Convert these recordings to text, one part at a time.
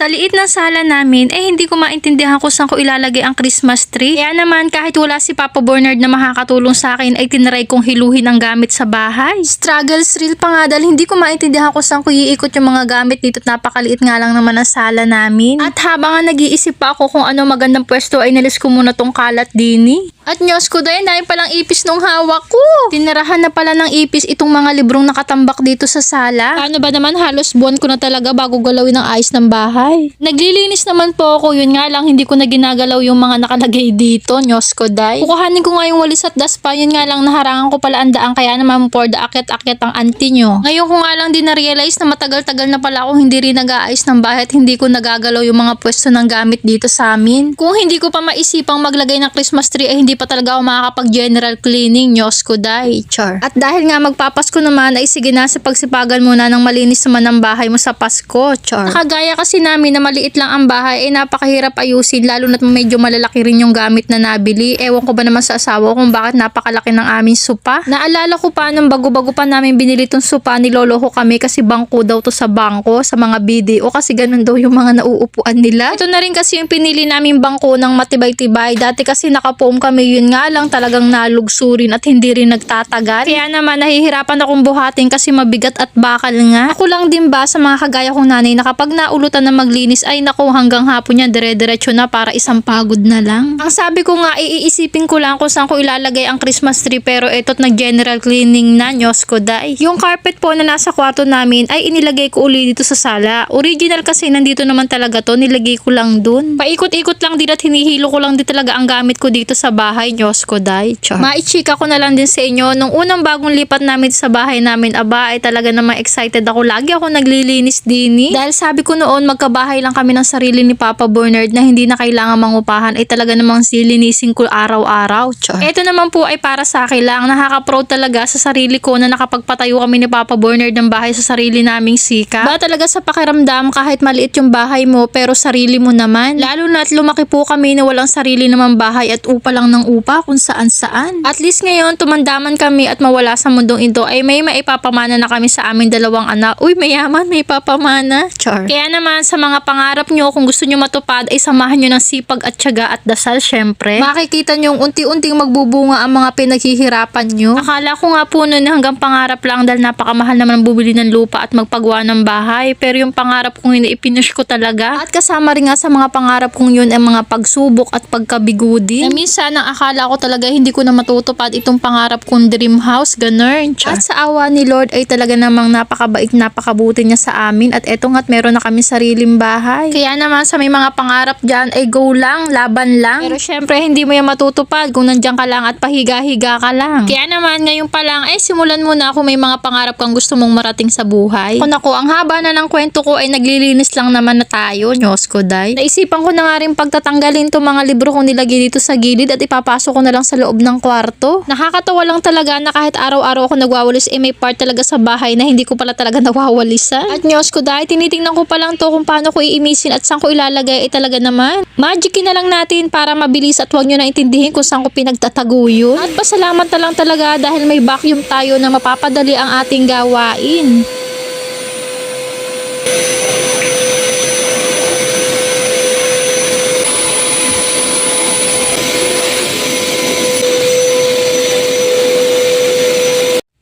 Sa liit ng sala namin, eh hindi ko maintindihan kung saan ko ilalagay ang Christmas tree. Kaya naman kahit wala si Papa Bernard na makakatulong sa akin ay tinaray kong hiluhin ang gamit sa bahay. Struggles real pa nga dahil hindi ko maintindihan kung saan ko iikot yung mga gamit dito at napakaliit nga lang naman ang sala namin. At habang nga nag-iisip pa ako kung ano magandang pwesto ay nalis ko muna tong kalat dini. At nyos ko dahil dahil palang ipis nung hawak ko. Tinirahan na pala ng ipis itong mga librong nakatambak dito sa sala. Paano ba naman halos buwan ko na talaga bago galawin ang ayos ng bahay. Naglilinis naman po ako, yun nga lang hindi ko na ginagalaw yung mga nakalagay dito, nyos ko dahil. Kukuhanin ko nga yung walis at daspa, yun nga lang naharangan ko pala ang daan kaya naman for the akit-akit ang auntie nyo. Ngayon ko nga lang din na-realize na matagal-tagal na pala ako hindi rin nag-aayos ng bahay at hindi ko nagagalaw yung mga pwesto ng gamit dito sa amin. Kung hindi ko pa maisipang maglagay ng Christmas tree ay hindi pa talaga ako makakapag-general cleaning, nyos ko dahil. Char. At dahil nga magpapasko naman ay sige na sa pagsipagan muna ng malinis naman ng bahay mo sa Pasko, char. Nakagaya kasi namin na maliit lang ang bahay ay napakahirap ayusin lalo na't medyo malalaki rin yung gamit na nabili. Ewan ko ba naman sa asawa kung bakit napakalaki ng aming supa. Naalala ko pa nung bago-bago pa namin binili tong supa nilolo ko kami kasi bangko daw to sa bangko sa mga BDO kasi ganun daw yung mga nauupuan nila. Ito na rin kasi yung pinili namin bangko ng matibay-tibay. Dati kasi nakapoam kami yun nga lang talagang nalugsurin at hindi rin nagtatagal. Kaya naman nahihirapan akong buhatin kasi mabigat at bakal nga. Ako lang din ba sa mga kagaya kong nanay na kapag naulutan na maglinis ay naku hanggang hapon niya dire-diretso na para isang pagod na lang. Ang sabi ko nga iisipin ko lang kung saan ko ilalagay ang Christmas tree pero ito't nag-general cleaning na nyos ko dai. Yung carpet po na nasa kwarto namin ay inilagay ko uli dito sa sala. Original kasi nandito naman talaga to nilagay ko lang dun. Paikot-ikot lang din at hinihilo ko lang din talaga ang gamit ko dito sa bahay nyos ko dai. Char. Maichika ko na lang din sa inyo nung unang bagong lipat namin sa bahay namin aba ay talaga namang excited ako. Lagi ako naglilinis dini. Dahil sabi ko noon magkabahay lang kami ng sarili ni Papa Bernard na hindi na kailangan mangupahan ay talaga namang silinisin ko araw-araw. Ito naman po ay para sa akin lang. Nakaka-proud talaga sa sarili ko na nakapagpatayo kami ni Papa Bernard ng bahay sa sarili naming sika. Ba talaga sa pakiramdam kahit maliit yung bahay mo pero sarili mo naman. Lalo na at lumaki po kami na walang sarili naman bahay at upa lang ng upa kung saan saan. At least ngayon tumandaman kami at mawala sa mundong ito ay may maipapamana na kami sa aming dalawang anak. Uy mayaman may papamana. Char. Kaya naman sa mga pangarap nyo kung gusto nyo matupad ay samahan nyo ng sipag at tiyaga at dasal syempre. Makikita nyo unti-unting magbubunga ang mga pinaghihirapan nyo. Akala ko nga po noon hanggang pangarap lang dahil napakamahal naman ang bubili ng lupa at magpagawa ng bahay. Pero yung pangarap kong yun ipinush ko talaga. At kasama rin nga sa mga pangarap kong yun ang mga pagsubok at pagkabigudi. Na minsan ang akala ko talaga hindi ko na matutupad itong pangarap kong dream house, ganun. At sa awa ni Lord ay talaga namang napakabait, napakabuti niya sa amin. At eto nga't meron na kami sariling bahay. Kaya naman sa may mga pangarap dyan ay go lang, laban lang. Pero syempre hindi mo yan matutupad kung nandiyan ka lang at pahiga-higa ka lang. Kaya naman ngayon pa lang ay simulan mo na kung may mga pangarap kang gusto mong marating sa buhay. Kung ako, ang haba na ng kwento ko ay naglilinis lang naman na tayo, nyos ko day. Naisipan ko na nga rin pagtatanggalin to mga libro kong nilagay dito sa gilid at ipapasok ko na lang sa loob ng kwarto. Nakakatawa lang talaga na kahit araw-araw ako nagwawalis eh may part talaga sa bahay na hindi ko pala talaga nawawalisan. At nyos ko dahil tinitingnan ko pa lang to kung paano ko iimisin at saan ko ilalagay eh talaga naman. Magicin na lang natin para mabilis at huwag nyo na intindihin kung saan ko pinagtatago yun. At pasalamat na lang talaga dahil may vacuum tayo na mapapadali ang ating gawain.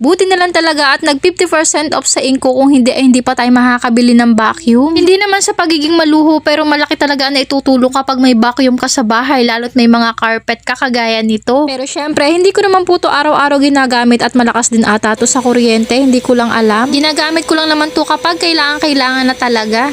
Buti na lang talaga at nag 50% off sa inko kung hindi ay hindi pa tayo makakabili ng vacuum. Hindi naman sa pagiging maluho pero malaki talaga na itutulong kapag may vacuum ka sa bahay lalo't may mga carpet ka kagaya nito. Pero syempre hindi ko naman po to araw-araw ginagamit at malakas din ata to sa kuryente. Hindi ko lang alam. Ginagamit ko lang naman to kapag kailangan-kailangan na talaga.